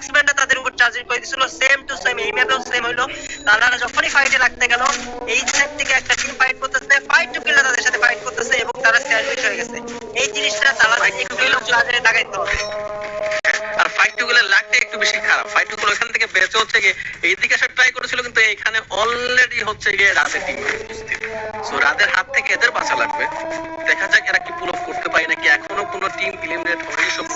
ডক্সম্যানরা তাদের উপর চার্জিং করে দিছিল সেম টু সেম এই ম্যাপেও সেম হইল। তারা যখনই ফাইটে লাগতে গেল এই সাইড থেকে একটা টিম ফাইট করতেছে ফাইট টু কিলে তাদের সাথে ফাইট করতেছে এবং তারা স্যান্ডউইচ হয়ে গেছে। এই জিনিসটা তারা একটু হলেও কাজে লাগাইতে। হবে আর ফাইট টু গুলো লাগতে একটু বেশি খারাপ। ফাইট টু গুলো এখান থেকে বেঁচে হচ্ছে গিয়ে এইদিকে আসার ট্রাই করেছিল কিন্তু এখানে অলরেডি হচ্ছে গিয়ে রাতের টিম সো রাতের হাত থেকে এদের বাঁচা লাগবে। দেখা যাক এরা কি পুল অফ করতে পারে নাকি এখনও কোনো টিম এলিমিনেট হয়নি সব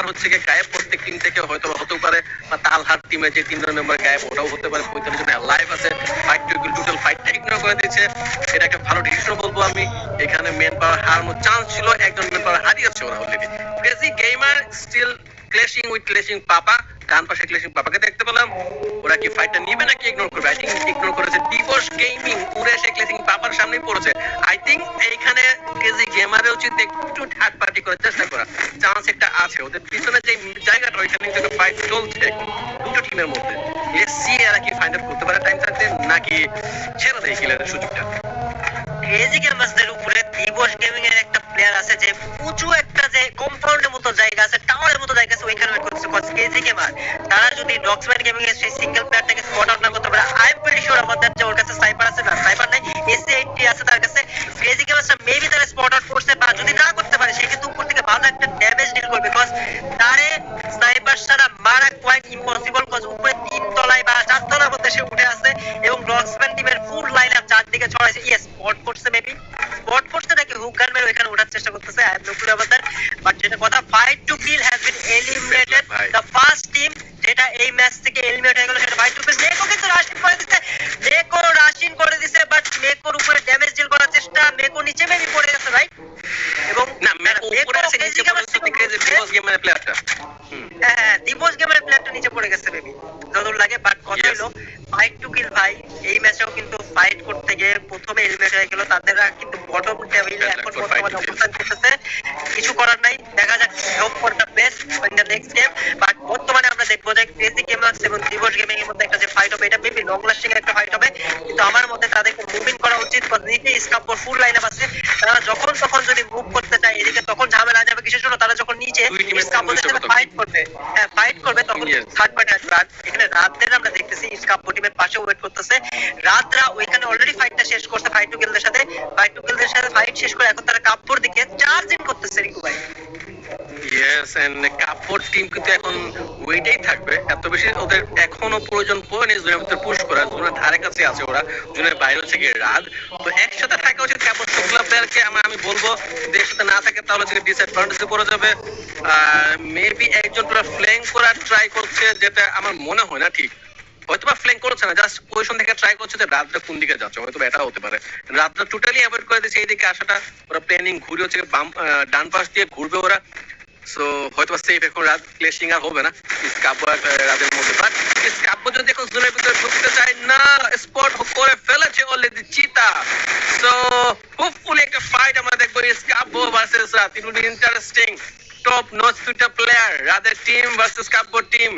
তিনটা মেম্বার হচ্ছে গিয়ে গায়েব প্রত্যেক টিম থেকে হয়তো বা হতেও পারে, বা তালহাট টিমে যে তিনজন মেম্বার গায়েব, ওটাও হতে পারে। পঁয়তাল্লিশ জন লাইভ আছে। ফাইট টোটাল ফাইটটা ইগনোর করে দিয়েছে। এটা একটা ভালো ডিসিশন বলব আমি। এখানে মেন পাওয়ার হারানোর চান্স ছিল, একজন মেন পাওয়ার হারিয়েছে ওরা already crazy gamer still clashing with clashing papa ডান পাশে ক্লেশিং পাপাকে দেখতে পেলাম। ওরা কি ফাইটটা নিবে নাকি ইগনোর করবে? আই থিঙ্ক ইগনোর করেছে ডিভোর্স গেমিং উড়ে এসে ক্লেশিং পাপার সামনেই পড়েছে। আই থিঙ্ক এইখানে ক্রেজি গেমারের উচিত একটু থার্ড পার্টি করার চেষ্টা করা। চান্স একটা আছে। ওদের পিছনে যে জায়গাটা, ওইখানে কিন্তু ফাইট চলছে দুটো টিমের মধ্যে। লেটস সি এরা কি আউট করতে পারে টাইম থাকতে নাকি ছেড়ে দেয় কিলারের সুযোগটা? ক্রেজি গেমার্সদের উপরে দিবস গেমিং এর একটা প্লেয়ার আছে যে উঁচু একটা যে কম্পাউন্ডের মতো জায়গা আছে টাওয়ারের মতো জায়গা আছে, ওইখানে করতেছে কজ ক্রেজি গেমার তারা যদি ডক্সম্যান গেমিং এর সেই সিঙ্গেল প্লেয়ারটাকে স্পট আউট না করতে পারে আই এম প্রিটি শিওর আমাদের গেমের প্লেয়ারটা। হ্যাঁ দিবস গেমের প্লেয়ারটা নিচে পড়ে গেছে বেবি যতদূর লাগে বাট কথা হলো ফাইট টু কিল ভাই। এই ম্যাচেও কিন্তু ফাইট করতে গিয়ে প্রথমে এলিমিনেট হয়ে গেল তাদের কিন্তু বটম টেবিলে এখন বর্তমানে. অবস্থান করতেছে। কিছু করার নাই দেখা যাক hope for the best in the next game but বর্তমানে আমরা দেখব যে ক্রেজি গেমার্স এবং দিবস গেমিং এর মধ্যে একটা যে ফাইট হবে এটা মেবি লং লাস্টিং একটা ফাইট হবে। কিন্তু আমার মতে তাদেরকে মুভিং উচিত নিচে স্কাপর ফুল লাইন আছে তারা যখন তখন যদি মুভ করতে চায় এদিকে তখন ঝামেলা যাবে কিসের জন্য? তারা যখন নিচে সাথে ফাইট করবে। হ্যাঁ ফাইট করবে তখন থার্ড পার্টি আসবে। এখানে রাতদের আমরা দেখতেছি স্কাপ টিমের পাশে ওয়েট করতেছে। রাতরা ওইখানে অলরেডি ফাইটটা শেষ করছে ফাইট টু গিলদের সাথে। ফাইট টু গিলদের সাথে ফাইট শেষ করে এখন তারা কাপড় দিকে চার্জিং করতেছে রিকু ভাই। ইয়েস এন্ড কাপড় টিম কিন্তু এখন ওইটাই থাকবে। এত বেশি ওদের এখনও প্রয়োজন পড়েনি জোনের ভিতরে পুশ করা জোনের ধারে কাছে আছে ওরা, জোনের বাইরে হচ্ছে গিয়ে রাত তো একসাথে থাকা উচিত কাপড় সবগুলো প্লেয়ারকে আমরা, আমি বলব যদি একসাথে না থাকে তাহলে হচ্ছে ডিসঅ্যাডভান্টেজে পড়ে যাবে। মেবি একজন পুরো ফ্ল্যাঙ্ক করার ট্রাই করছে, যেটা আমার মনে হয় না ঠিক। হয়তো বা ফ্ল্যাঙ্ক করছে না জাস্ট পজিশন থেকে ট্রাই করছে যে রাতটা কোন দিকে যাচ্ছে হয়তো এটা হতে পারে। রাতটা টোটালি অ্যাভয়েড করে দিচ্ছে এইদিকে আসাটা। ওরা প্ল্যানিং ঘুরে হচ্ছে বাম ডান পাশ দিয়ে ঘুরবে ওরা। সো হয়তো সেফ এখন রাত ক্লেশিং আর হবে না স্কাব্য রাতের মধ্যে বাট স্কাব্য যদি এখন জোনের ভিতরে ঢুকতে চায় না স্পট করে ফেলেছে অলরেডি চিতা সো হোপফুলি একটা ফাইট আমরা দেখব স্কাব্য ভার্সেস রাত it will interesting top notch দুটা প্লেয়ার রাতের team versus Kabya team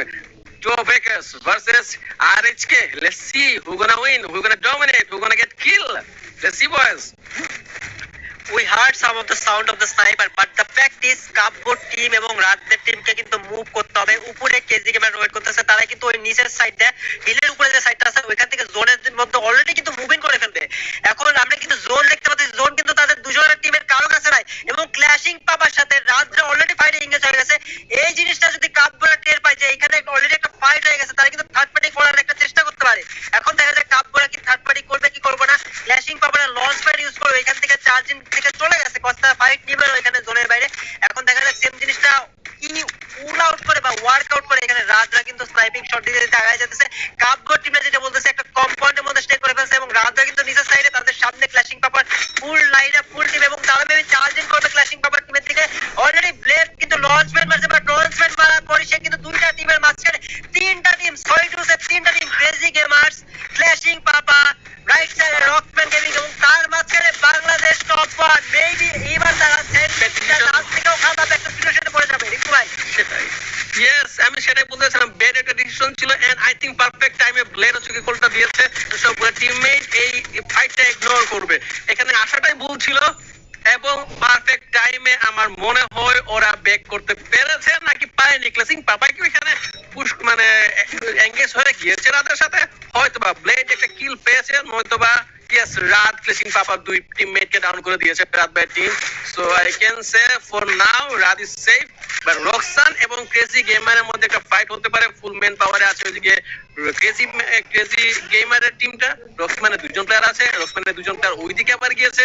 Joe Bakers versus RHK. Let's see who gonna win, who gonna dominate, who gonna get killed. Let's see, boys. We heard some of the sound of the sniper but the fact is cupboard team এবং রাতদের টিমকে কিন্তু move করতে হবে। উপরে KG gamer wait করতেছে, তারা কিন্তু ওই নিচের সাইড দেয় হিলের উপরে যে সাইডটা আছে, ওইখান থেকে জোনের মধ্যে অলরেডি কিন্তু মুভিং করে ফেলবে এখন আমরা কিন্তু জোন দেখতে পাচ্ছি জোন কিন্তু তাদের দুজনের টিমের কারও কাছে নাই এবং ক্ল্যাশিং পাবার সাথে রাতরা অলরেডি ফাইটে এঙ্গেজ হয়ে গেছে এই জিনিসটা যদি কাপবোর্ড টের পায় যে এখানে অলরেডি একটা ফাইট হয়ে গেছে তারা কিন্তু থার্ড পার্টি করার একটা চেষ্টা করতে পারে এখন দেখা যায় কাপবোর্ড কি থার্ড পার্টি করবে কি করবে না ক্ল্যাশিং পাবার লঞ্চ প্যাড ইউজ করবে এখান থেকে চার্জিং থেকে চলে গেছে কস্তা ফাইট নিবে না এখানে জোনের বাইরে এখন দেখা যাচ্ছে সেম জিনিসটা কি পুল আউট করে বা ওয়ার্ক করে এখানে রাজরা কিন্তু স্নাইপিং শট দিতে দিতে আগায় যেতেছে কাপগড় টিমরা যেটা বলতেছে, একটা কম্পাউন্ডের মধ্যে স্টে করে ফেলছে এবং রাজরা কিন্তু নিচের সাইডে তাদের সামনে ক্ল্যাশিং পাপার ফুল টিম এবং তারা মেবি চার্জিং করবে ক্ল্যাশিং পাপার টিমের দিকে অলরেডি ব্লেড কিন্তু লঞ্চম্যান মারছে বাট লঞ্চম্যান মারার পরে সে কিন্তু দুইটা টিমের মাঝখানে তিনটা টিম ছয় টু সে তিনটা team crazy gamers clashing papa right সাইডে রকম্যান গেমিং এবং তার মাঝখানে বাংলাদেশ টপ ওয়ান মেবি এবার তারা তার থেকেও খারাপ একটা সিচুয়েশনে পড়ে যাবে রিকু ভাই সেটাই ইয়েস আমি সেটাই বলতেছিলাম বেড একটা ছিল এন্ড আই থিঙ্ক পারফেক্ট টাইমে ব্লেড হচ্ছে গোলটা দিয়েছে। সবগুলো টিমমেট এই ফাইটটা ইগনোর করবে। এখানে আসাটাই ভুল ছিল, এবং পারফেক্ট টাইমে আমার মনে হয় ওরা ব্যাক করতে পেরেছে, নাকি পারেনি নিকলা সিং পাপাই কি এখানে পুশ মানে এঙ্গেজ হয়ে গিয়েছে রাতের সাথে। হয়তো বা ব্লেড একটা কিল পেয়েছে নয়তো বা ইয়েস রাত ক্লেসিং পাপা দুই টিমমেট কে ডাউন করে দিয়েছে রাত by team so I can say for now রাত ইজ সেফ বাট রক্সান এবং ক্রেজি গেমারের মধ্যে একটা ফাইট হতে পারে ফুল পাওয়ারে আছে ওইদিকে ক্রেজি ক্রেজি গেমারের টিমটা রক্সম্যানের দুজন প্লেয়ার আছে রক্সম্যানের দুজন প্লেয়ার ওইদিকে আবার গিয়েছে।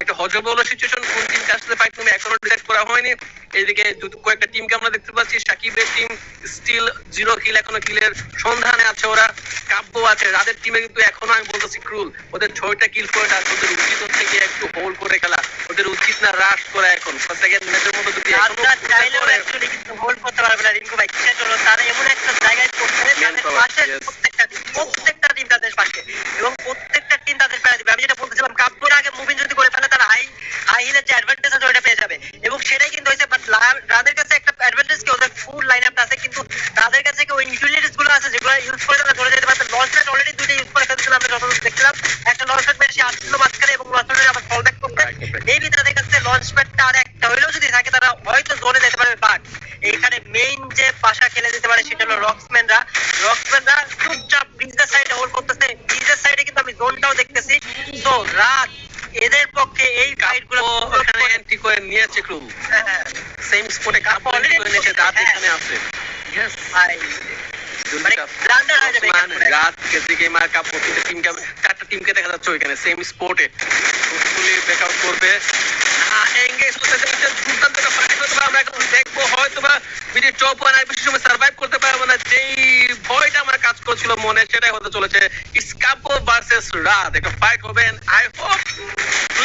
একটা হজবল সিচুয়েশন কোন টিম কার ফাইট এখনও ডিসাইড করা হয়নি। এইদিকে কয়েকটা টিমকে আমরা দেখতে পাচ্ছি, সাকিবের টিম স্টিল জিরো কিল এখনও কিলের সন্ধানে আছে ওরা। কাব্য আছে, রাদের টিমে কিন্তু এখনও, আমি বলতেছি ক্রুল ওদের ছয়টা কিল করে আর ওদের উচিত হচ্ছে গিয়ে একটু হোল্ড করে খেলা। ওদের উচিত না রাশ করা এখন। সেকেন্ড ম্যাচের মতো যদি এখনও রাজরা চাইলেও করে, অ্যাকচুয়ালি কিন্তু হোল্ড করতে পারবে না রিঙ্কু ভাই। কিসের জন্য? তারা এমন একটা জায়গায় পড়ছে তাদের পাশে প্রত্যেকটা প্রত্যেকটা টিম তাদের পাশে। এবং প্রত্যেকটা টিম তাদের পেয়ে দিবে। আমি যেটা বলতেছিলাম কাব্যর আগে মুভিং যদি করে ফেলে তারা হাই হাই হিলের যে অ্যাডভান্টেজ আছে ওটা পেয়ে যাবে। এবং সেটাই কিন্তু হয়েছে বাট তাদের কাছে একটা অ্যাডভান্টেজ কি? ওদের ফুল লাইন আপটা আছে কিন্তু তাদের কাছে ওই গুলো আছে যেগুলো ইউজ করে তারা ধরে যেতে পারবে? লঞ্চ অলরেডি দুইটা ইউজ করে ফেলছিল আমরা যতদূর দেখছিলাম একটা লঞ্চ প্যাড বেশি আসছিল মাঝখানে এবং লঞ্চ প্যাড আবার করতে মেবি তাদের কাছে লঞ্চ প্যাডটা আর একটা হইলেও যদি থাকে তারা হয়তো জোনে যেতে পারবে বাট এইখানে মেইন যে পাশা খেলে দিতে পারে সেটা হলো রক্সম্যানরা রক্সম্যানরা চুপচাপ ব্রিজের সাইডে হোল্ড করতেছে। ব্রিজের সাইডে কিন্তু আমি জোনটাও দেখতেছি। তো রাত এদের পক্ষে এই ফাইটগুলো কাব্য ওখানে এন্ট্রি করে নিয়েছে হ্যাঁ, সেম স্পটে কাব্য এন্ট্রি করে নিয়েছে রাত এখানে আছে। ইয়েস ভাই, মানে হয়ে যাবে এখানে। রাত কেসি গেমার কাপ প্রতিটা টিমকে চারটা টিমকে দেখা যাচ্ছে ওইখানে সেম স্পোর্টে ফুলি ব্যাকআউট করবে। এঙ্গেজ যাচ্ছে দুর্দান্ত একটা আমরা এখন দেখব হয়তো বা টপ ওয়ান সময় সার্ভাইভ করতে পারব না যেই ভয়টা আমার কাজ করছিল, মনে সেটাই হতে চলেছে। স্কাপো ভার্সেস রাত একটা ফাইট হবে আই হোপ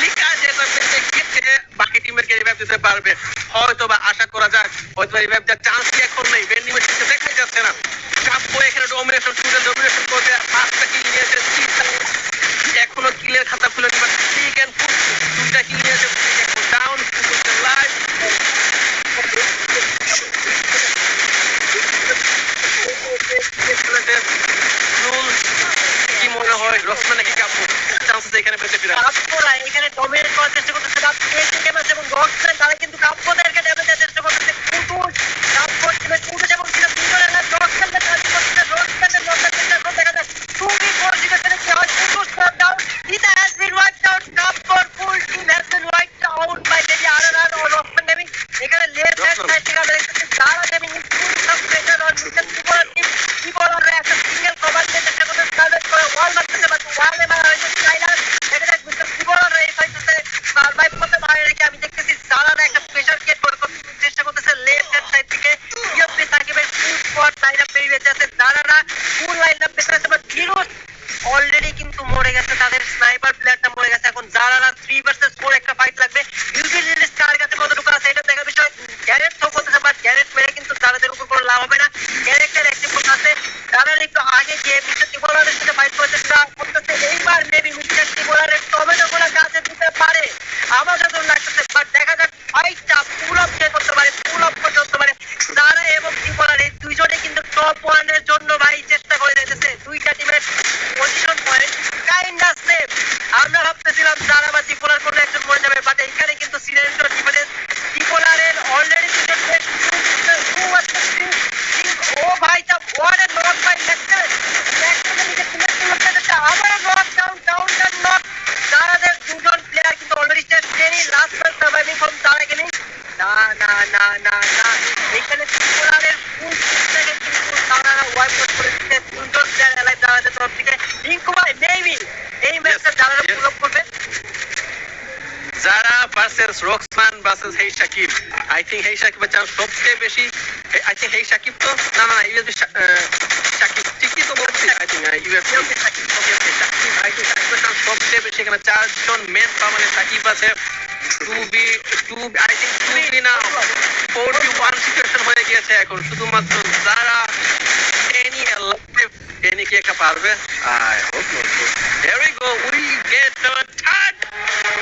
লিকা যেটা পেতে গিয়েছে। বাকি টিমেরকে রিভাইভ দিতে পারবে হয়তো বা আশা করা যাক হয়তো রিভাইভ দেওয়ার চান্স এখন নেই। ভেন্ডিমেশনকে দেখাই যাচ্ছে না। কাব্য এখানে ডমিনেশন শুটে ডমিনেশন করবে পাঁচটা কিল নিয়েছে এখনও কিলের খাতা খুলে নিবে ঠিক এন্ড ফুট দুইটা কিল নিয়েছে ডাউন লাইভ কি মনে হয় রসনা নাকি কাব্য চান্স আছে এখানে পেতে ফিরা কাব্যরা এখানে ডমিনেট করার চেষ্টা করতেছে রাত পেয়েছে গেমার্স এবং রক্সম্যান তারা কিন্তু কাব্যদেরকে ড্যামেজ দেওয়ার চেষ্টা করতেছে কুটুস কাব্য টিমে কুটুস এবং ছিল দুজনের না রক্সম্যানকে টার্গেট করতেছে রক্সম্যানের লড়াই চেষ্টা করতে দেখা যায় টুবি ফোর সিচুয়েশনে কি হয় কুটুস নট ডাউন ইতা has been wiped out কাব্যর full team has been wiped out by maybe RRR O Roxman gaming এখানে লেফট হ্যান্ড রক্সম্যান। সাইড থেকে আমরা দেখতেছি তারা gaming in full sub pressure on mister Tripura team ত্রিপুরার একটা single cover দিয়ে চেষ্টা করতে সার্ভেট করে ওয়াল মারতেছে বাট ওয়ালে মারা হয়েছে স্কাইলার দেখা যাক মিস্টার ত্রিপুরার এই ফাইটটাতে সার্ভাইভ করতে পারে নাকি আমি দেখতেছি সারারা একটা প্রেশার ক্রিয়েট করে করতে চেষ্টা করতেছে লেফট হ্যান্ড সাইড থেকে ইউপি সাকিবের আপ পেরিয়ে বেঁচে আছে ফুল লাইন আপ বেঁচে আছে বাট অলরেডি কিন্তু মরে গেছে, তাদের স্নাইপার প্লেয়ারটা মরে গেছে। এখন যারা থ্রি ভার্সেস ফোর একটা ফাইট লাগবে। ইউটিলিটিস কার কাছে কতটুকু আছে, এটা দেখার বিষয়। গ্যারেট তো বলতেছে বাট গ্যারেট মেরে কিন্তু তাদের উপর কোনো লাভ হবে না। ক্যারেক্টার অ্যাক্টিভ আছে তারা একটু আগে গিয়ে মিস্টার টিবোলারের সাথে ফাইট করতে করতেছে। এইবার মেবি মিস্টার টিবোলারের টমেটো গুলো কাজে দিতে পারে আমার যত লাগতেছে। বাট দেখা যাক ফাইটটা পুল আপ করতে পারে পুল আপ করতে পারে। তারা এবং টিবোলার এই দুইজনে কিন্তু টপ ওয়ানের জন্য ভাই চেষ্টা করে যেতেছে দুইটা টিমের পজিশন পয়েন্ট কাইন্ড অফ আমরা ভাবতেছিলাম যারা বা ত্রিপোলার কোনো একজন মরে যাবে বাট এখানে কিন্তু সিনারিটো ডিফারেন্স ত্রিপোলারের অলরেডি ও ভাই যাচ্ছে আবার প্লেয়ার কিন্তু অলরেডি তারা না না না না না। এখানে ত্রিপোলারের ফুল সিস্টেমে কিন্তু তারা ওয়াইপ আউট করে প্লেয়ার এলাইভ তাদের তরফ থেকে। রিঙ্কু ভাই মেবি এই ম্যাচটা যারা yes. করবে? যারা versus Roxman versus hey Shakib I think hey সাকিবের চান্স সবচেয়ে বেশি। আই থিঙ্ক হেই সাকিব তো না না ইউএসবি সাকিব ঠিকই তো বলছি I think USB okay okay Shakib I think সাকিবের চান্স সবচেয়ে বেশি এখানে চারজন মেন পাওয়ারে সাকিব আছে। Two B two I think two B না ফোর বি ওয়ান সিচুয়েশন হয়ে গিয়েছে এখন। শুধুমাত্র যারা টেনি কি একটা পারবে I hope not Here we go. We get the third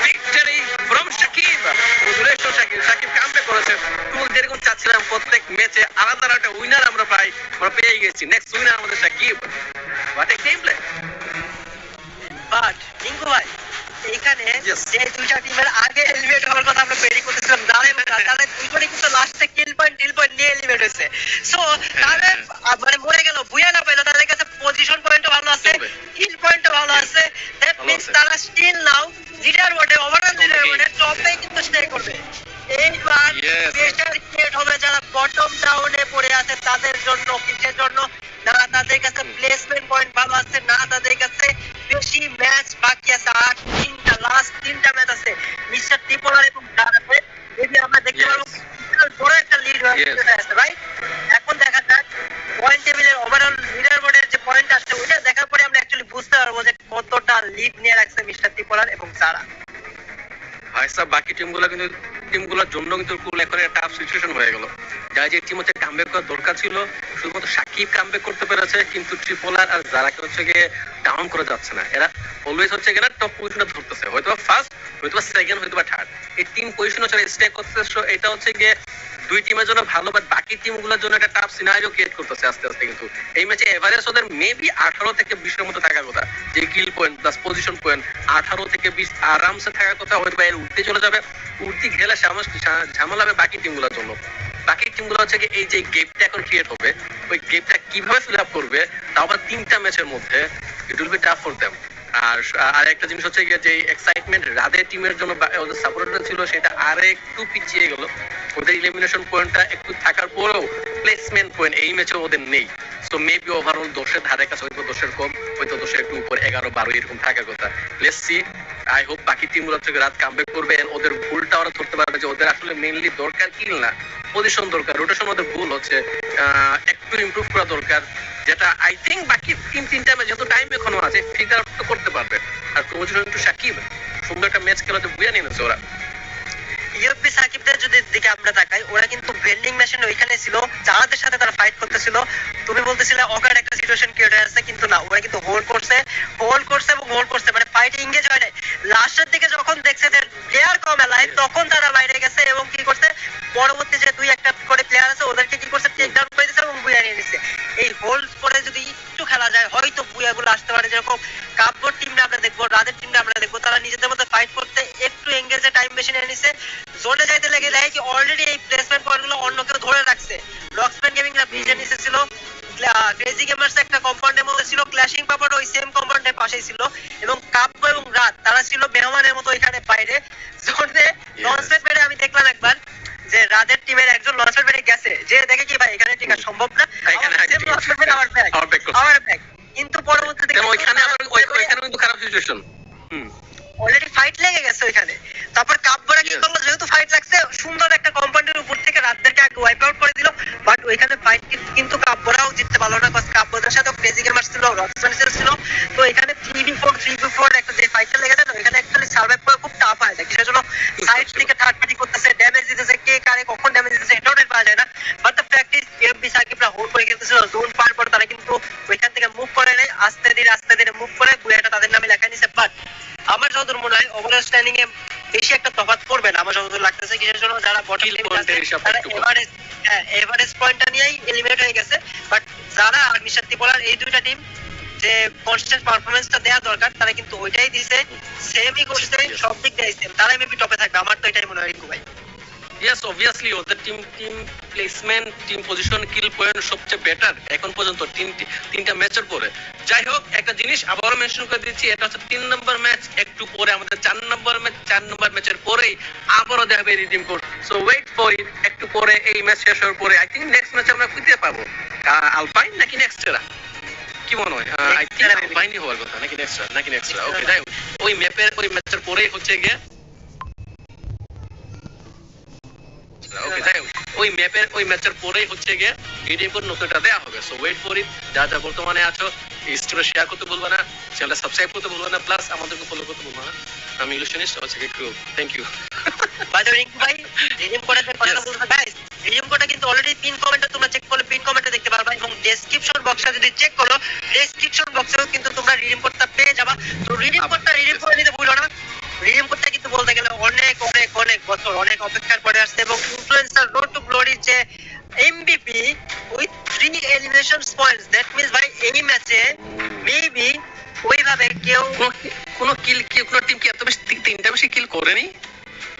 victory from Shakib. Congratulations Shakib. Shakib comeback করেছে। তুমি যেরকম চাচ্ছিলাম প্রত্যেক ম্যাচে আলাদা আলাদা একটা উইনার আমরা পাই আমরা পেয়ে গেছি নেক্সট উইনার আমাদের Shakib what a game play but Rinku ভাই Yes. যে দুইটা টিমের আগে এলিমিনেট হওয়ার কথা আমরা প্রেডিক্ট করতেছিলাম এবং তারা দুজনে কিন্তু লাস্টে কিল পয়েন্ট টিল পয়েন্ট নিয়ে এলিমিনেট হয়েছে সো তাদের মানে মরে গেল বুয়া না পাইলো তাদের ভালো আছে। কিল পয়েন্টও ভালো আছে। দ্যাট মিন্স তারা স্টিল নাও লিডার বোর্ডে ওভারঅল লিডার বোর্ডে টপে কিন্তু স্টে করবে। এইবার. প্রেশার ক্রিয়েট হবে যারা বটম ডাউনে পড়ে আছে তাদের জন্য কিসের জন্য। না তাদের কাছে প্লেসমেন্ট পয়েন্ট ভালো আছে না তাদের কাছে বেশি ম্যাচ বাকি আছে। আর তিনটা লাস্ট তিনটা ম্যাচ আছে। মিস্টার ত্রিপোলার এবং ডানাতে যদি আমরা দেখতে. পারব বড় একটা লিড Yes. আছে রাইট এখন দেখা যাক পয়েন্ট টেবিলের ওভারঅল লিডার বোর্ডের যে পয়েন্ট আছে ওইটা দেখার পরে আমরা অ্যাকচুয়ালি বুঝতে পারব যে কতটা লিড নিয়ে রাখছে মিস্টার ত্রিপোলার এবং সারা সাহেব বাকি টিমগুলো কিন্তু টিমগুলোর জন্য কিন্তু পুরো এখন একটা টাফ সিচুয়েশন হয়ে গেল। যা যে টিম হচ্ছে কামব্যাক করার দরকার ছিল, শুধুমাত্র সাকিব কামব্যাক করতে পেরেছে, কিন্তু ট্রিপোলার আর যারাকে হচ্ছে গিয়ে ডাউন করে যাচ্ছে না। এরা অলওয়েজ হচ্ছে গিয়ে টপ পজিশনে ধরতেছে হয়তো ফার্স্ট হয়তো সেকেন্ড হয়তো থার্ড এই তিন পজিশন হচ্ছে স্টে করতেছে এটা হচ্ছে গিয়ে দুই টিমের জন্য ভালো বাট বাকি টিমগুলোর জন্য একটা টাফ সিনারিও ক্রিয়েট করতেছে আস্তে আস্তে কিন্তু। এই ম্যাচে এভারেজ ওদের মেবি আঠারো থেকে বিশের মতো থাকার কথা। যে kill point plus position point আঠারো থেকে বিশ আরামসে থাকার কথা, হয়তো এর উঠতে চলে যাবে। উঠতে গেলে ঝামেলা হবে বাকি টিমগুলোর জন্য। বাকি টিমগুলো হচ্ছে এই যে গেপটা এখন ক্রিয়েট হবে, ওই গেপটা কীভাবে ফিল আপ করবে, তাও আবার তিনটা ম্যাচের মধ্যে it will be tough for them আর আর একটা জিনিস হচ্ছে যে এক্সাইটমেন্ট রাধে টিমের জন্য ওদের সাপোর্টার ছিল, সেটা আর একটু পিছিয়ে গেল। ওদের ইলিমিনেশন পয়েন্টটা একটু থাকার পরেও প্লেসমেন্ট পয়েন্ট এই ম্যাচে ওদের নেই। সো মেবি ওভারঅল দশের ধারে কাছে হয়তো দশের কম, হয়তো দশের একটু উপর এগারো বারো এরকম থাকার কথা। লেটস সি আই হোপ বাকি টিমগুলো থেকে রাত কামব্যাক করবে ওদের ভুলটা ওরা ধরতে পারবে যে ওদের আসলে মেইনলি দরকার কি না পজিশন দরকার রোটেশন ওদের ভুল হচ্ছে একটু ইমপ্রুভ করা দরকার, যেটা আই থিঙ্ক বাকি তিন তিনটা ম্যাচ যেহেতু টাইম এখনও আছে ফিগার তো করতে পারবে। আর পজিশন একটু সাকিব, সুন্দর একটা ম্যাচ খেলাতে বুঝে নিয়ে নিচ্ছে ওরা। ইউপি সাকিবদের যদি দিকে আমরা তাকাই, ওরা কিন্তু ভেন্ডিং মেশিন ওইখানে ছিল, যাদের সাথে তারা ফাইট করতেছিল। তুমি বলতেছিলে অকার একটা সিচুয়েশন ক্রিয়েট হয়ে আছে কিন্তু না, ওরা কিন্তু হোল্ড করছে হোল্ড করছে এবং হোল্ড করছে মানে ফাইট এঙ্গেজ হয় নাই। লাস্টের দিকে যখন দেখছে যে প্লেয়ার কম এলাই তখন তারা বাইরে গেছে এবং কি করছে, পরবর্তী যে দুই একটা করে প্লেয়ার আছে, ওদেরকে কি করছে টেক ডাউন করে দিচ্ছে এবং বুয়া নিয়ে নিচ্ছে এই হোল্ড করে যদি একটু খেলা যায়, হয়তো বুয়াগুলো আসতে পারে যেরকম কাপড় টিমটা আমরা দেখব রাদের টিমটা আমরা দেখব তারা নিজেদের মধ্যে ফাইট করতে একটু এঙ্গেজে টাইম বেশি নিয়ে নিছে জোনে যাইতে লেগে দেয় কি অলরেডি এই প্লেসমেন্ট পয়েন্টগুলো অন্য কেউ ধরে রাখছে। রক্সম্যান গেমিং রা ব্রিজে নিচে ছিল। ক্রেজি গেমার্স একটা কম্পাউন্ডের মধ্যে ছিল। ক্ল্যাশিং পাপড় ওই সেম কম্পাউন্ডের পাশেই ছিল। এবং কাব্য এবং রাত তারা ছিল মেহমানের মতো এখানে বাইরে। জোনে লঞ্চপ্যাড পেরে আমি দেখলাম একবার যে রাদের টিমের একজন লঞ্চপ্যাড পেরে গেছে। যে দেখে কি ভাই এখানে টিকা সম্ভব না? আমার ব্যাগ আমার কিন্তু পরবর্তীতে ওইখানে আবার ওইখানে কিন্তু খারাপ সিচুয়েশন হুম। অলরেডি ফাইট লেগে গেছে ওইখানে। তারপর কাপড়া কি Yes. করল যেহেতু ফাইট লাগছে সুন্দর একটা কোম্পানির উপর থেকে রাতদেরকে আগে ওয়াইপ আউট করে দিল। বাট ওইখানে ফাইট কিন্তু কাপড়াও জিততে পারল না কজ কাব্যদের সাথে ক্রেজি গেমার ছিল ছিল একটু এভারেজ হ্যাঁ এভারেজ পয়েন্টটা নিয়েই এলিমিনেট হয়ে গেছে বাট যারা আর মিশার ত্রিপোলার এই দুইটা টিম যে কনস্ট্যান্ট পারফরমেন্সটা দেওয়া দরকার তারা কিন্তু ওইটাই দিছে। সেমই করছে সব দিক দিয়ে সেম তারাই মেবি টপে থাকবে। আমার তো এটাই মনে হয় রিঙ্কু ভাই। ইয়েস অবভিয়াসলি ওদের team team placement team position kill point সবচেয়ে বেটার এখন পর্যন্ত তিন তিনটা ম্যাচের পরে। যাই হোক একটা জিনিস আবারও মেনশন করে দিচ্ছি এটা হচ্ছে তিন নম্বর ম্যাচ একটু পরে আমাদের চার নম্বর ম্যাচ চার নম্বর ম্যাচের পরেই আবারও দেখাবে redeem code so wait for it একটু পরে এই ম্যাচ শেষ হওয়ার পরে আই থিঙ্ক নেক্সট ম্যাচে আমরা খুঁজে পাবো। আলপাইন নাকি নেক্সট এরা কি মনে হয়? I think. আলপাইনই হওয়ার কথা নাকি নেক্সট নাকি নেক্সট ওকে যাই হোক ওই ম্যাপের ওই ম্যাচের পরেই হচ্ছে গিয়ে ওকে যাই ওই ম্যাপের ওই ম্যাচের পরেই হচ্ছে গিয়ে কোড নতুনটা দেওয়া হবে। সো ওয়েট ফর ইট যা যা বর্তমানে আছো স্টোরে শেয়ার করতে ভুলবে না। চ্যানেলটা সাবস্ক্রাইব করতে ভুলবে না। প্লাস আমাদেরকে ফলো করতে ভুলবে না। আমি হচ্ছে কি crew thank you by the Rinku ভাই রিডিম কোডের কথাটা Yes. বলতে গাইস রিডিম কোডটা কিন্তু অলরেডি পিন কমেন্টে তোমরা চেক করলে পিন কমেন্টে দেখতে পারবা এবং ডেসক্রিপশন বক্সটা যদি চেক করো ডেসক্রিপশন বক্সেও কিন্তু তোমরা রিডিম কোডটা পেয়ে যাবা। তো রিডিম কোডটা রিডিম করে নিতে ভুলো না। রিডিম কোডটা কিন্তু বলতে গেলে অনেক অনেক অনেক বছর অনেক অপেক্ষার পরে আসছে এবং ইনফ্লুয়েন্সার road to glory যে MBP with three elimination points that means ভাই এই ম্যাচে মেবি ওইভাবে কেউ কোনো কিল কি কোনো টিম কি এত বেশি তিনটা বেশি কিল করেনি?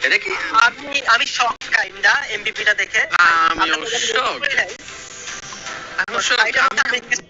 এটা কি? আমি আমি শক কাইন্ডা এমবিপিটা দেখে। আমি শক আমি- আমি